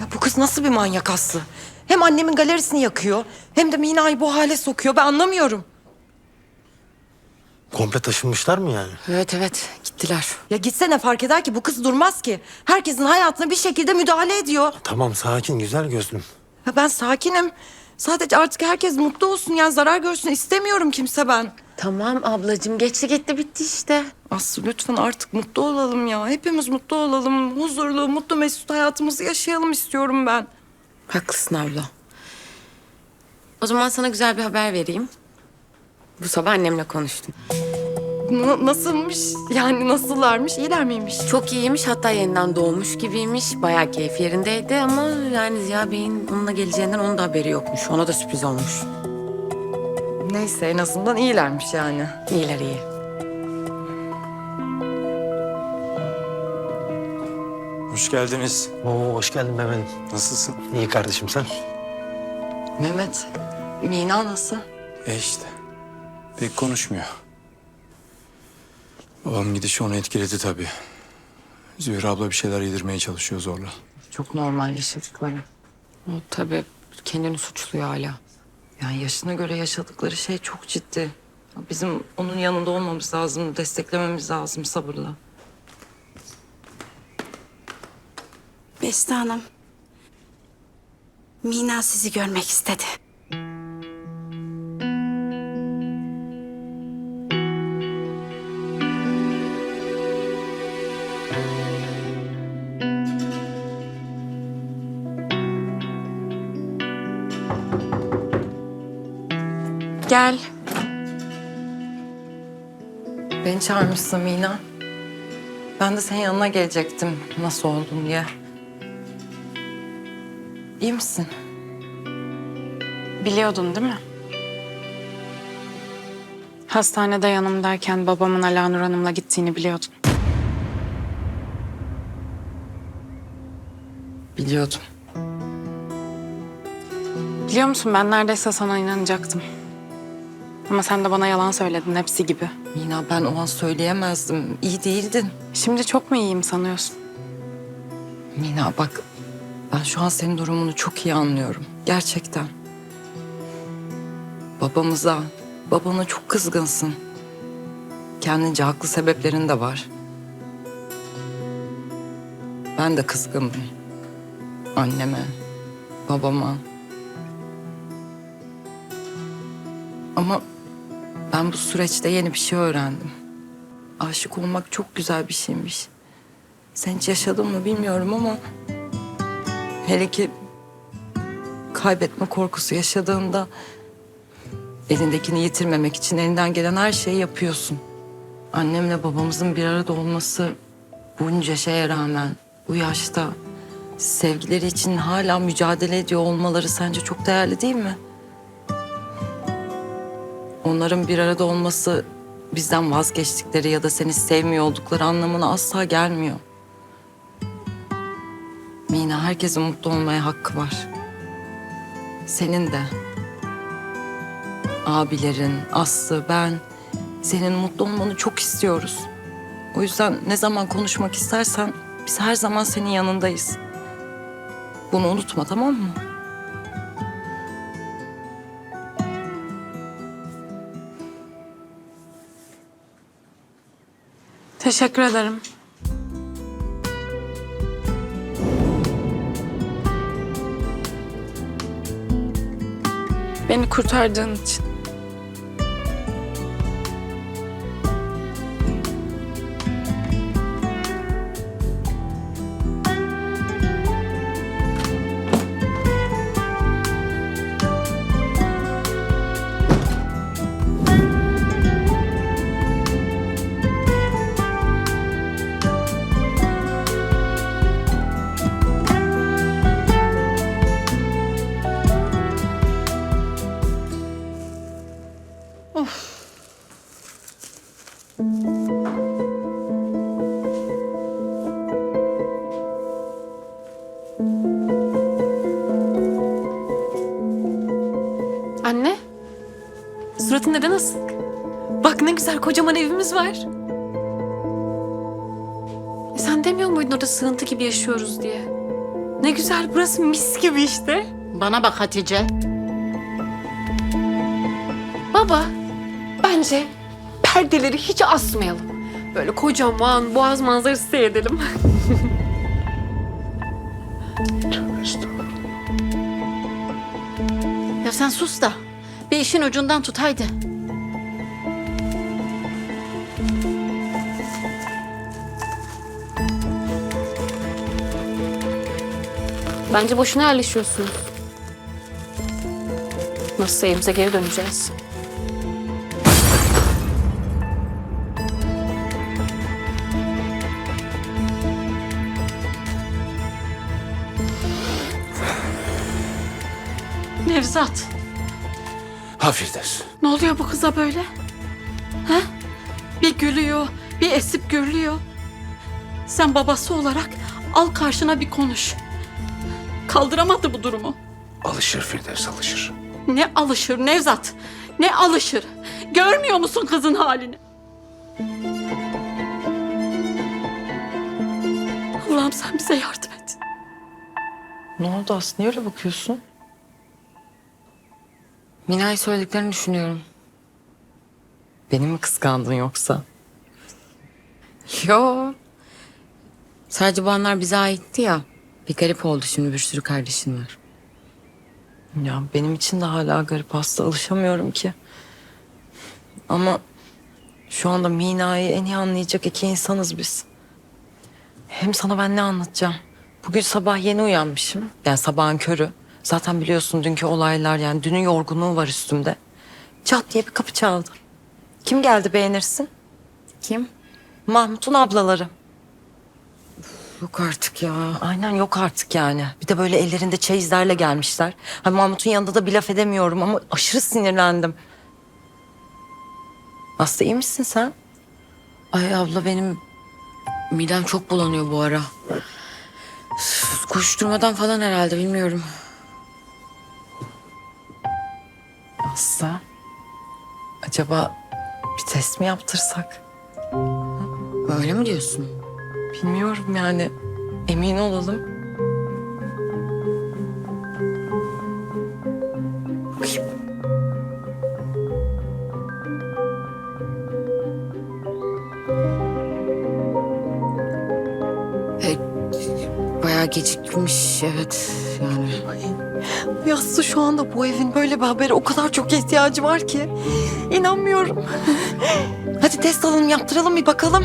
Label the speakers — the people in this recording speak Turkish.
Speaker 1: Ya bu kız nasıl bir manyak Aslı? Hem annemin galerisini yakıyor hem de Mina'yı bu hale sokuyor. Ben anlamıyorum.
Speaker 2: Komple taşınmışlar mı yani?
Speaker 3: Evet evet gittiler.
Speaker 1: Ya gitse ne fark eder ki? Bu kız durmaz ki. Herkesin hayatına bir şekilde müdahale ediyor.
Speaker 2: Tamam sakin güzel gözlüm.
Speaker 1: Ya ben sakinim. Sadece artık herkes mutlu olsun yani zarar görsün istemiyorum kimse ben.
Speaker 3: Tamam ablacığım geçti gitti bitti işte.
Speaker 1: Aslı lütfen artık mutlu olalım ya. Hepimiz mutlu olalım. Huzurlu, mutlu, mesut hayatımızı yaşayalım istiyorum ben.
Speaker 3: Haklısın abla. O zaman sana güzel bir haber vereyim. Bu sabah annemle konuştum.
Speaker 1: N- nasılmış? Yani nasıllarmış? İyiler miymiş?
Speaker 3: Çok iyiymiş hatta yeniden doğmuş gibiymiş. Bayağı keyif yerindeydi ama yani Ziya Bey'in onunla geleceğinden onun da haberi yokmuş. Ona da sürpriz olmuş.
Speaker 1: Neyse en azından iyilermiş yani.
Speaker 3: İyiler iyi.
Speaker 4: Hoş geldiniz.
Speaker 2: Oo hoş geldin Mehmet'im.
Speaker 4: Nasılsın?
Speaker 2: İyi kardeşim sen.
Speaker 1: Mehmet, Mina nasıl?
Speaker 4: E işte. Pek konuşmuyor. Babam gidişi onu etkiledi tabii. Zühre abla bir şeyler yedirmeye çalışıyor zorla.
Speaker 1: Çok normal yaşadıkları.
Speaker 3: O tabii kendini suçluyor hala.
Speaker 1: Yani yaşına göre yaşadıkları şey çok ciddi. Bizim onun yanında olmamız lazım, desteklememiz lazım sabırla.
Speaker 5: Beste Hanım. Mina sizi görmek istedi.
Speaker 3: Gel.
Speaker 1: Beni çağırmışsın Mina. Ben de senin yanına gelecektim nasıl oldun diye. İyi misin?
Speaker 6: Biliyordun değil mi? Hastanede yanımdayken babamın Alanur Hanım'la gittiğini biliyordun.
Speaker 1: Biliyordum.
Speaker 6: Biliyor musun ben neredeyse sana inanacaktım. Ama sen de bana yalan söyledin hepsi gibi.
Speaker 1: Mina ben o an söyleyemezdim. İyi değildin.
Speaker 6: Şimdi çok mu iyiyim sanıyorsun?
Speaker 1: Mina bak ben şu an senin durumunu çok iyi anlıyorum. Gerçekten. Babamıza, babana çok kızgınsın. Kendince haklı sebeplerin de var. Ben de kızgındım. Anneme, babama. Ama ben bu süreçte yeni bir şey öğrendim. Aşık olmak çok güzel bir şeymiş. Sen hiç yaşadın mı bilmiyorum ama... Hele ki kaybetme korkusu yaşadığında... ...elindekini yitirmemek için elinden gelen her şeyi yapıyorsun. Annemle babamızın bir arada olması bunca şeye rağmen bu yaşta sevgileri için hala mücadele ediyor olmaları sence çok değerli değil mi? Onların bir arada olması bizden vazgeçtikleri ya da seni sevmiyor oldukları anlamına asla gelmiyor. Mina herkesin mutlu olmaya hakkı var. Senin de. Abilerin, Aslı, ben senin mutlu olmanı çok istiyoruz. O yüzden ne zaman konuşmak istersen biz her zaman senin yanındayız. Bunu unutma tamam mı?
Speaker 6: Teşekkür ederim. Beni kurtardığın için. Anne, suratın neden asık? Bak ne güzel kocaman evimiz var. demiyor muydun orada sığıntı gibi yaşıyoruz diye? Ne güzel burası mis gibi işte.
Speaker 5: Bana bak Hatice.
Speaker 6: Baba, bence perdeleri hiç asmayalım. Böyle kocaman boğaz manzarası seyredelim.
Speaker 5: Ya sen sus da bir işin ucundan tut haydi.
Speaker 6: Bence boşuna yerleşiyorsunuz. Nasılsa evimize geri döneceğiz.
Speaker 5: Nevzat.
Speaker 7: Ha Firdevs.
Speaker 5: Ne oluyor bu kıza böyle? Ha? Bir gülüyor, bir esip gürlüyor. Sen babası olarak al karşına bir konuş. Kaldıramadı bu durumu.
Speaker 7: Alışır Firdevs alışır.
Speaker 5: Ne alışır Nevzat? Ne alışır? Görmüyor musun kızın halini? Allah'ım sen bize yardım et.
Speaker 1: Ne oldu Aslı? Niye öyle bakıyorsun?
Speaker 3: Mina'yı söylediklerini düşünüyorum.
Speaker 1: Beni mi kıskandın yoksa?
Speaker 3: Yo. Sadece bu anlar bize aitti ya. Bir garip oldu şimdi bir sürü kardeşin var.
Speaker 1: Ya benim için de hala garip hasta alışamıyorum ki. Ama şu anda Mina'yı en iyi anlayacak iki insanız biz. Hem sana ben ne anlatacağım? Bugün sabah yeni uyanmışım. Yani sabahın körü. Zaten biliyorsun dünkü olaylar yani dünün yorgunluğu var üstümde. Çat diye bir kapı çaldı. Kim geldi beğenirsin?
Speaker 3: Kim?
Speaker 1: Mahmut'un ablaları.
Speaker 3: Yok artık ya.
Speaker 1: Aynen yok artık yani. Bir de böyle ellerinde çeyizlerle gelmişler. Ha, Mahmut'un yanında da bir laf edemiyorum ama aşırı sinirlendim. Aslı iyi misin sen?
Speaker 3: Ay abla benim midem çok bulanıyor bu ara. Koşturmadan falan herhalde bilmiyorum.
Speaker 1: Acaba bir test mi yaptırsak?
Speaker 3: Öyle mi diyorsun?
Speaker 1: Bilmiyorum yani. Emin olalım.
Speaker 3: E, bayağı gecikmiş evet yani.
Speaker 1: Ya Aslı şu anda bu evin böyle bir habere o kadar çok ihtiyacı var ki. İnanmıyorum. Hadi test alalım yaptıralım bir bakalım.